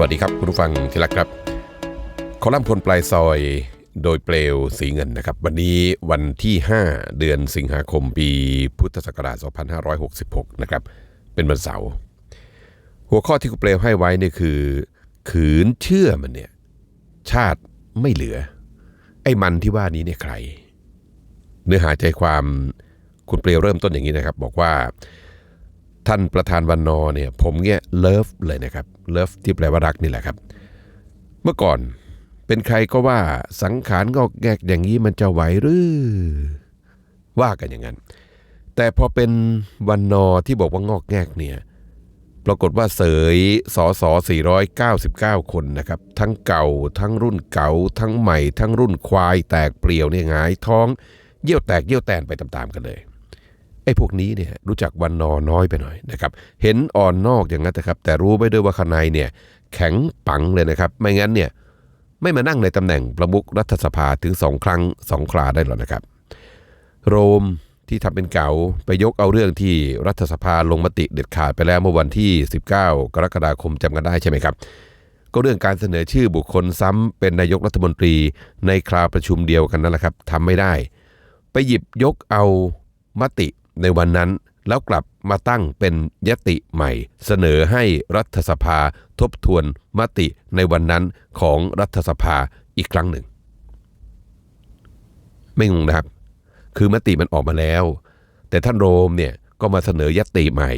วัสดีครับคุณผู้ฟังที่รักครับ คอลัมน์พลปลายซอยโดยเปลวสีเงินนะครับ วันนี้วันที่ 5 เดือนสิงหาคมปีพุทธศักราช 2566 นะครับ เป็นวันเสาร์หัวข้อที่คุณเปลวให้ไว้เนี่ยคือ ขืนเชื่อมันเนี่ย ชาติไม่เหลือ ไอ้มันที่ว่านี้เนี่ยใคร เนื้อหาใจความคุณเปลวเริ่มต้นอย่างนี้นะครับ บอกว่า ท่านประธานวันนอเนี่ยผมเนี่ยเลิฟเลยนะครับเลิฟที่แปลว่ารักนี่แหละครับ เมื่อก่อนเป็นใครก็ว่าสังขารงอกแงกอย่างนี้มันจะไหวหรือว่ากันอย่างนั้น แต่พอเป็นวันนอที่บอกว่างอกแงกเนี่ยปรากฏว่าเสยสอสอ499 คนนะครับ ทั้งเก่าทั้งรุ่นเก่า ทั้งใหม่ ทั้งรุ่นควายแตกเปลี่ยวเนี่ยหงายท้องเยี่ยวแตกเยี่ยวแตนไปตามๆกันเลย ไอ้พวกนี้เนี่ยรู้จักวันนอน้อยไปหน่อยนะครับเห็นอ่อนนอกอย่างนั้นนะครับ แต่รู้ไปด้วยว่าข้างในเนี่ยแข็งปังเลยนะครับ ไม่งั้นเนี่ยไม่มานั่งในตำแหน่งประมุขรัฐสภาถึงสองครั้งสองคราได้หรอกนะครับ โรมที่ทำเป็นเก่าไปยกเอาเรื่องที่รัฐสภาลงมติเด็ดขาดไปแล้วเมื่อวันที่ 19 กรกฎาคมจำกันได้ใช่ไหมครับ ก็เรื่องการเสนอชื่อบุคคลซ้ำเป็นนายกรัฐมนตรีในคราประชุมเดียวกันนั่นแหละครับทำไม่ได้ ไปหยิบยกเอามติ ในวันนั้นแล้วกลับมาตั้งเป็นยติใหม่ เสนอให้รัฐสภาทบทวนมติในวันนั้นของรัฐสภาอีกครั้งหนึ่ง ไม่งงนะครับ คือมติมันออกมาแล้ว แต่ท่านโรมเนี่ยก็มาเสนอยติใหม่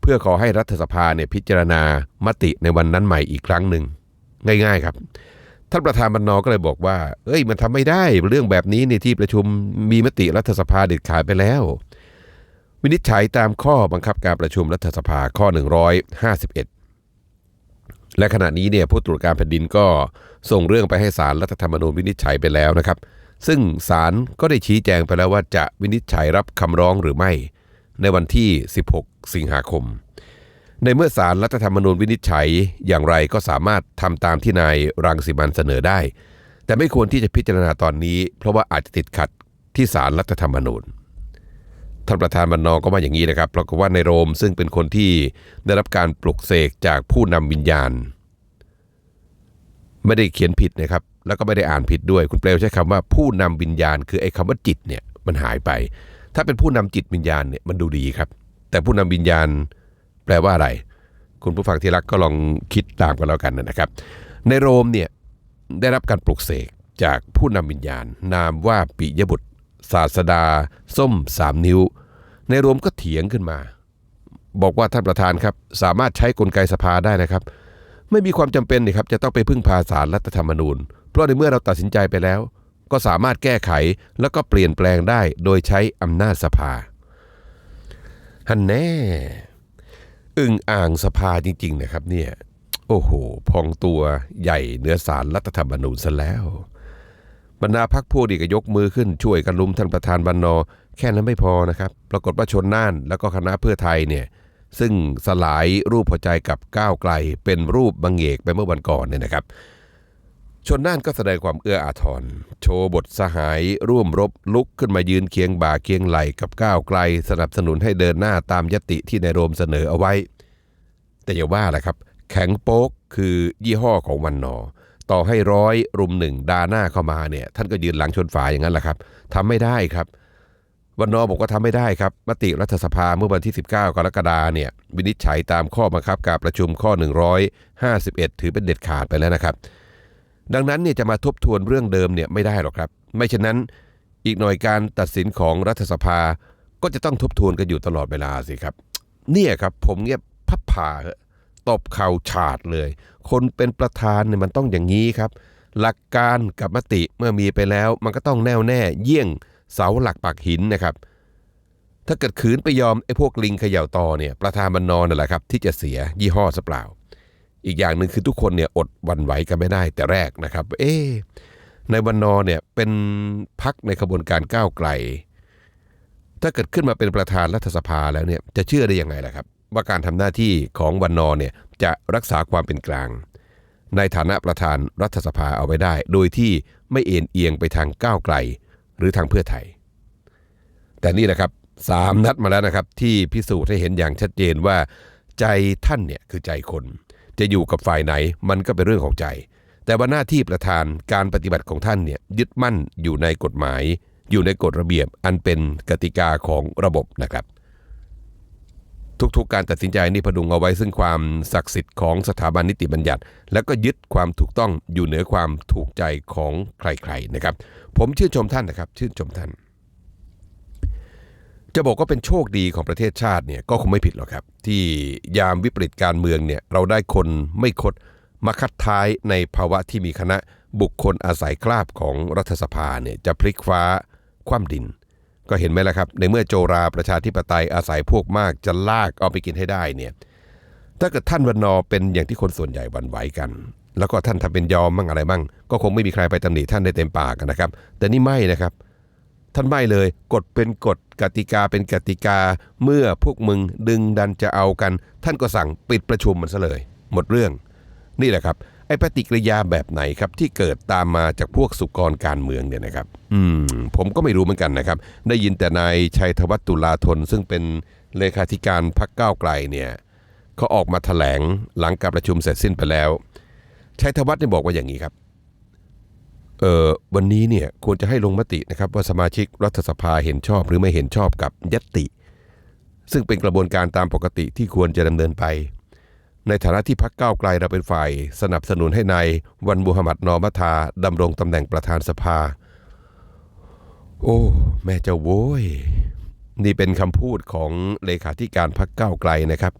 เพื่อขอให้รัฐสภาเนี่ยพิจารณามติในวันนั้นใหม่อีกครั้งหนึ่ง ง่าย ๆครับ ท่านประธานบรรณอก็เลยบอกว่า เอ้ย มันทำไม่ได้เรื่องแบบนี้ในที่ประชุมมีมติรัฐสภาเด็ดขาดไปแล้ว วินิจฉัยตามข้อบังคับการประชุมรัฐสภาข้อ 151 และขณะนี้เนี่ยผู้ตรวจการแผ่นดินก็ส่งเรื่องไปให้ศาลรัฐธรรมนูญวินิจฉัยไปแล้วนะครับ ซึ่งศาลก็ได้ชี้แจงไปแล้วว่าจะวินิจฉัยรับคำร้องหรือไม่ ในวันที่ 16 สิงหาคม ในเมื่อสารรัฐธรรมนูญวินิจฉัยอย่างไรก็สามารถทำตามที่นายรังสิมันเสนอได้ แต่ไม่ควรที่จะพิจารณาตอนนี้ เพราะว่าอาจจะติดขัดที่สารรัฐธรรมนูญท่านประธานบรรณก็มาอย่างนี้นะครับปรากฏว่าในโรมซึ่งเป็นคนที่ได้รับการปลุกเสกจากผู้นำวิญญาณ ไม่ได้เขียนผิดนะครับ แล้วก็ไม่ได้อ่านผิดด้วย คุณเปลวใช้คำว่าผู้นำวิญญาณ คือไอ้คำว่าจิตเนี่ยมันหายไป ถ้าเป็นผู้นำจิตวิญญาณเนี่ยมันดูดีครับ แต่ผู้นำวิญญาณ แปลว่าอะไร คุณผู้ฟังที่รักก็ลองคิดตามกันแล้วกันนะครับ ในโรมเนี่ยได้รับการปลุกเสกจากผู้นำวิญญาณ นามว่าปิยบุตร ศาสดา ส้มสามนิ้ว ในโรมก็เถียงขึ้นมา บอกว่าท่านประธานครับ สามารถใช้กลไกสภาได้นะครับ ไม่มีความจำเป็นนี่ครับจะต้องไปพึ่งพาสารรัฐธรรมนูญ เพราะในเมื่อเราตัดสินใจไปแล้ว ก็สามารถแก้ไขแล้วก็เปลี่ยนแปลงได้โดยใช้อำนาจสภาฮันแน่ อึ่งอ่างสภาจริง ๆ นะครับเนี่ยโอ้โห พองตัวใหญ่เหนือสารรัฐธรรมนูญซะแล้วบรรดาพักพวกดีก็ยกมือขึ้นช่วยกันลุมท่านประธานบรรนอแค่นั้นไม่พอนะครับ ปรากฏว่าชนน่านแล้วก็คณะเพื่อไทยเนี่ยซึ่งสลายรูปพอใจกับก้าวไกลเป็นรูปบังเอกไปเมื่อวันก่อนเนี่ยนะครับ ชนน่านก็แสดงความเอื้ออาทร โชว์บทสหายร่วมรบลุกขึ้นมายืนเคียงบ่าเคียงไหลกับก้าวไกล สนับสนุนให้เดินหน้าตามยติที่นายโรมเสนอเอาไว้ แต่อย่าว่าแหละครับ แข็งโป๊กคือยี่ห้อของวันนอ ต่อให้ร้อยรุมหนึ่งดาหน้าเข้ามาเนี่ย ท่านก็ยืนหลังชนฝาอย่างนั้นแหละครับทำไม่ได้ครับวันนอบอกว่าทำไม่ได้ครับ มติรัฐสภาเมื่อวันที่ 19 กรกฎาเนี่ย วินิจฉัยตามข้อบังคับการประชุมข้อ 151 ถือเป็นเด็ดขาดไปแล้วนะครับ ดังนั้นเนี่ยจะมาทบทวนเรื่องเดิมเนี่ยไม่ได้หรอกครับ ไม่เช่นนั้นอีกหน่อยการตัดสินของรัฐสภา ก็จะต้องทบทวนกันอยู่ตลอดเวลาสิครับ เนี่ยครับผมเนี่ยพับผ่าตบเข่าฉาดเลย คนเป็นประธานเนี่ยมันต้องอย่างนี้ครับ หลักการกับมติเมื่อมีไปแล้ว มันก็ต้องแน่วแน่เยี่ยงเสาหลักปักหินนะครับ ถ้าเกิดขืนไปยอมไอ้พวกลิงเขย่าตอเนี่ยประธานมันนอนนั่นแหละครับ ที่จะเสียยี่ห้อซะเปล่า อีกอย่างหนึ่งคือทุกคนเนี่ยอดวันไหวกันไม่ได้แต่แรกนะครับ เอ๊ในวันนอเนี่ยเป็นพักในขบวนการก้าวไกล ถ้าเกิดขึ้นมาเป็นประธานรัฐสภาแล้วเนี่ยจะเชื่อได้ยังไงล่ะครับ ว่าการทำหน้าที่ของวันนอเนี่ยจะรักษาความเป็นกลาง ในฐานะประธานรัฐสภาเอาไว้ได้ โดยที่ไม่เอ็นเอียงไปทางก้าวไกล หรือทางเพื่อไทย แต่นี่นะครับสามนัดมาแล้วนะครับ ที่พิสูจน์ให้เห็นอย่างชัดเจนว่า ใจท่านเนี่ยคือใจคน จะอยู่กับฝ่ายไหนมันก็เป็นเรื่องของใจ แต่ว่าหน้าที่ประธานการปฏิบัติของท่านเนี่ยยึดมั่นอยู่ในกฎหมาย อยู่ในกฎระเบียบอันเป็นกติกาของระบบนะครับ ทุกๆการตัดสินใจนี่พดุงเอาไว้ซึ่งความศักดิ์สิทธิ์ของสถาบันนิติบัญญัติ แล้วก็ยึดความถูกต้องอยู่เหนือความถูกใจของใครๆนะครับ ผมชื่นชมท่านนะครับ ชื่นชมท่าน จะบอกว่าเป็นโชคดีของประเทศชาติเนี่ยก็คงไม่ผิดหรอกครับ ที่ยามวิปริตการเมืองเนี่ยเราได้คนไม่คดมาคัดท้ายในภาวะที่มีคณะบุคคลอาศัยคราบของรัฐสภาเนี่ยจะพลิกฟ้าคว่ำดิน ก็เห็นไหมล่ะครับ ในเมื่อโจราประชาธิปไตยอาศัยพวกมากจะลากเอาไปกินให้ได้เนี่ยถ้าเกิดท่านวันนอเป็นอย่างที่คนส่วนใหญ่หวันไหวกัน แล้วก็ท่านทำเป็นยอมมั่งอะไรมั่ง ก็คงไม่มีใครไปตำหนิท่านได้เต็มปากกันนะครับ แต่นี่ไม่นะครับ ท่านไม่เลยกฎเป็นกฎกติกาเป็นกติกา เมื่อพวกมึงดึงดันจะเอากัน ท่านก็สั่งปิดประชุมมันซะเลย หมดเรื่อง นี่แหละครับไอ้ปฏิกิริยาแบบไหนครับที่เกิดตามมาจากพวกสุกรการเมืองเนี่ยนะครับ อืม ผมก็ไม่รู้เหมือนกันนะครับ ได้ยินแต่นายชัยธวัฒน์ตุลาธน ซึ่งเป็นเลขาธิการพรรคก้าวไกลเนี่ยเขาออกมาแถลงหลังการประชุมเสร็จสิ้นไปแล้วชัยธวัฒน์เนี่ยบอกว่าอย่างนี้ครับ เอ่อวันนี้เนี่ยควรจะให้ลงมตินะครับว่าสมาชิกรัฐสภาเห็นชอบหรือไม่เห็นชอบกับยตติซึ่งเป็นกระบวนการตามปกติที่ควรจะดำเนินไป ในฐานะที่พักก้าวไกลเราเป็นฝ่าย สนับสนุนให้นายวันมูฮัมหมัดนอมัทาดำรงตำแหน่งประธานสภา โอ้ แม่เจ้าโว้ย นี่เป็นคำพูดของเลขาธิการพักก้าวไกลนะครับ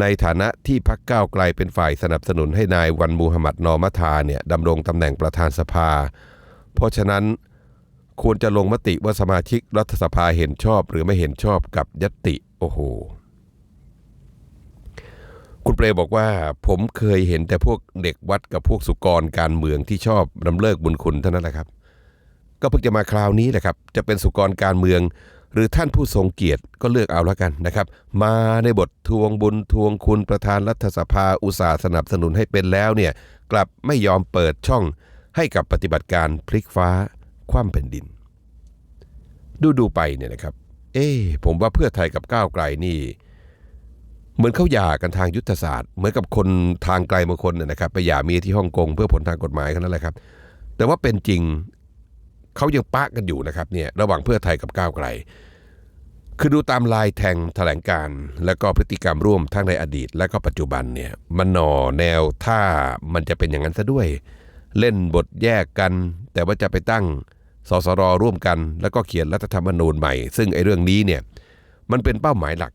ในฐานะที่พักก้าวไกลเป็นฝ่ายสนับสนุนให้นายวันมูฮัมหมัดนอมัทาเนี่ยดำรงตำแหน่งประธานสภา เพราะฉะนั้นควรจะลงมติว่าสมาชิกรัฐสภาเห็นชอบหรือไม่เห็นชอบกับยติโอ้โห คุณเปรบอกว่าผมเคยเห็นแต่พวกเด็กวัดกับพวกสุกรการเมืองที่ชอบรำเลิกบุญคุณเท่านั้นแหละครับ ก็เพิ่งจะมาคราวนี้แหละครับ จะเป็นสุกรการเมือง หรือท่านผู้ทรงเกียรติก็เลือกเอาแล้วกันนะครับ มาในบททวงบุญทวงคุณประธานรัฐสภาอุตสาห์สนับสนุนให้เป็นแล้วเนี่ยกลับไม่ยอมเปิดช่องให้กับปฏิบัติการพลิกฟ้าคว่ำแผ่นดิน ดูดูไปเนี่ยนะครับ เอ๊ผมว่าเพื่อไทยกับก้าวไกลนี่ เหมือนเขาหย่ากันทางยุทธศาสตร์ เหมือนกับคนทางไกลบางคนเนี่ยนะครับ ไปหย่าเมียที่ฮ่องกงเพื่อผลทางกฎหมายกันนั่นแหละครับ แต่ว่าเป็นจริง เขายังปะกันอยู่นะครับเนี่ยระหว่างเพื่อไทยกับก้าวไกล คือดูตามลายแทงแถลงการและก็พฤติกรรมร่วมทั้งในอดีต และก็ปัจจุบันเนี่ยมันหน่อแนวถ้ามันจะเป็นอย่างนั้นซะด้วย เล่นบทแยกกัน แต่ว่าจะไปตั้งสสรร่วมกัน แล้วก็เขียนรัฐธรรมนูญใหม่ ซึ่งไอ้เรื่องนี้เนี่ยมันเป็นเป้าหมายหลัก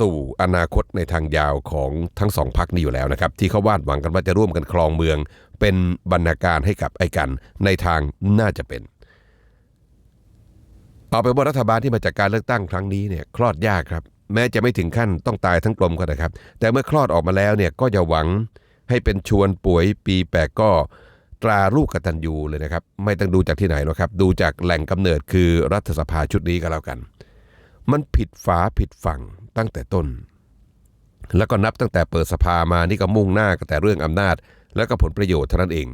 สู่อนาคตในทางยาวของทั้งสองพักนี้อยู่แล้วนะครับ ที่เขาวาดหวังกันว่าจะร่วมกันครองเมือง เป็นบรรณาการให้กับไอ้กันในทางน่าจะเป็น เอาไปนว่ารัฐบาลที่มาจากการเลือกตั้งครั้งนี้เนี่ยคลอดยากครับ แม้จะไม่ถึงขั้นต้องตายทั้งกลมก็นะครับ แต่เมื่อคลอดออกมาแล้วเนี่ยก็อย่าหวังให้เป็นชวนป่วยปีแปดก็ตราลูกกตัญญูเลยนะครับ ไม่ต้องดูจากที่ไหนหรอกครับ ดูจากแหล่งกำเนิดคือรัฐสภาชุดนี้ก็แล้วกัน มันผิดฝาผิดฝั่งตั้งแต่ต้น แล้วก็นับตั้งแต่เปิดสภามานี่ก็มุ่งหน้ากันแต่เรื่องอำนาจ แล้วก็ผลประโยชน์เท่านั้นเอง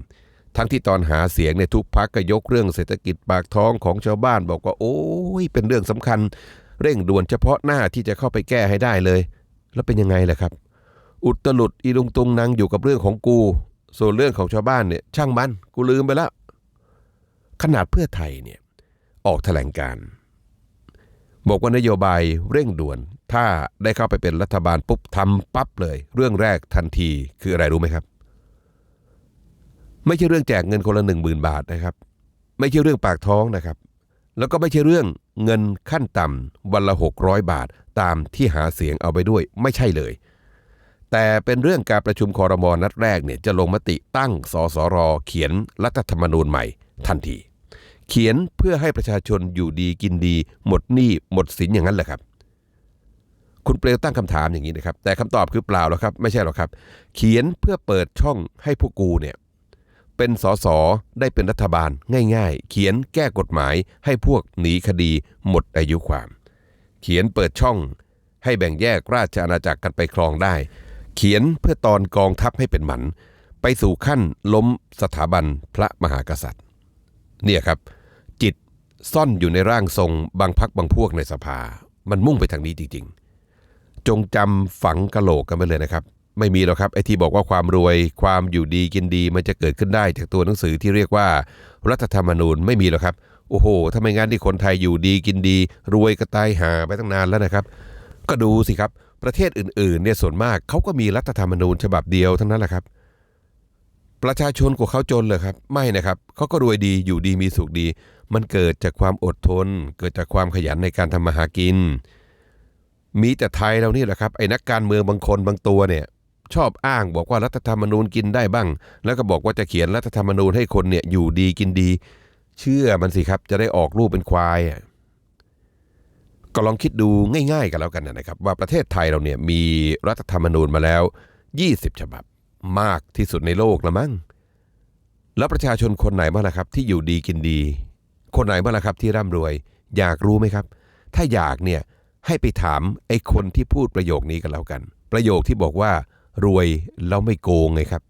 ทั้งที่ตอนหาเสียงในทุกพักก็ยกเรื่องเศรษฐกิจปากท้องของชาวบ้านบอกว่าโอ้ยเป็นเรื่องสำคัญ เร่งด่วนเฉพาะหน้าที่จะเข้าไปแก้ให้ได้เลย แล้วเป็นยังไงล่ะครับ อุตลุดอีลุงตุงนางอยู่กับเรื่องของกู ส่วนเรื่องของชาวบ้านเนี่ยช่างมันกูลืมไปแล้วขนาดเพื่อไทยเนี่ยออกแถลงการ์บอกว่านโยบายเร่งด่วน ถ้าได้เข้าไปเป็นรัฐบาลปุ๊บทำปั๊บเลย เรื่องแรกทันทีคืออะไรรู้ไหมครับ ไม่ใช่เรื่องแจกเงินคนละหนึ่งหมื่นบาทนะครับ ไม่ใช่เรื่องปากท้องนะครับ แล้วก็ไม่ใช่เรื่องเงินขั้นต่ำวันละหกร้อยบาทตามที่หาเสียงเอาไปด้วยไม่ใช่เลย แต่เป็นเรื่องการประชุมคอรมอนัดแรกเนี่ยจะลงมติตั้งสสรเขียนรัฐธรรมนูญใหม่ทันที เขียนเพื่อให้ประชาชนอยู่ดีกินดี หมดหนี้หมดสินอย่างนั้นแหละครับคุณเปลวตั้งคำถามอย่างนี้นะครับ แต่คำตอบคือเปล่าหรอกครับ ไม่ใช่หรอกครับ เขียนเพื่อเปิดช่องให้พวกกูเนี่ย เป็นสสได้เป็นรัฐบาลง่ายๆ เขียนแก้กฎหมายให้พวกหนีคดีหมดอายุความ เขียนเปิดช่อง ให้แบ่งแยกราชอาณาจักรกันไปครองได้ เขียนเพื่อตอนกองทัพให้เป็นหมัน ไปสู่ขั้นล้มสถาบันพระมหากษัตริย์ เนี่ยครับ จิตซ่อนอยู่ในร่างทรงบางพักบางพวกในสภา มันมุ่งไปทางนี้จริงๆ จงจำฝังกะโหลกกันไปเลยนะครับ ไม่มีหรอกครับไอ้ที่บอกว่าความรวยความอยู่ดีกินดีมันจะเกิดขึ้นได้จากตัวหนังสือที่เรียกว่า รัฐธรรมนูญไม่มีหรอกครับ โอ้โหถ้าไมงั้นที่คนไทยอยู่ดีกินดี รวยก็ตายหาไปตั้งนานแล้วนะครับ ก็ดูสิครับ ประเทศอื่นๆเนี่ยส่วนมากเขาก็มีรัฐธรรมนูญฉบับเดียวทั้งนั้นแหละครับ ประชาชนกว่าเขาจนเลยครับ ไม่นะครับเขาก็รวยดีอยู่ดีมีสุขดี มันเกิดจากความอดทน เกิดจากความขยันในการทำมาหากิน มีแต่ไทยเรานี่แหละครับไอ้นักการเมืองบางคนบางตัวเนี่ย ชอบอ้างบอกว่ารัฐธรรมนูญกินได้บ้าง แล้วก็บอกว่าจะเขียนรัฐธรรมนูญให้คนเนี่ยอยู่ดีกินดี เชื่อมันสิครับจะได้ออกรูปเป็นควายก็ลองคิดดูง่าย ๆ กันแล้วกันนะครับ ว่าประเทศไทยเราเนี่ยมีรัฐธรรมนูญมาแล้ว 20 ฉบับมากที่สุดในโลกละมั้งแล้วประชาชนคนไหนบ้างล่ะครับ ที่อยู่ดีกินดี คนไหนบ้างล่ะครับ ที่ร่ำรวย อยากรู้ไหมครับ ถ้าอยากเนี่ยให้ไปถามไอ้คนที่พูดประโยคนี้กันแล้วกัน ประโยคที่บอกว่า รวยแล้วไม่โกงไงครับ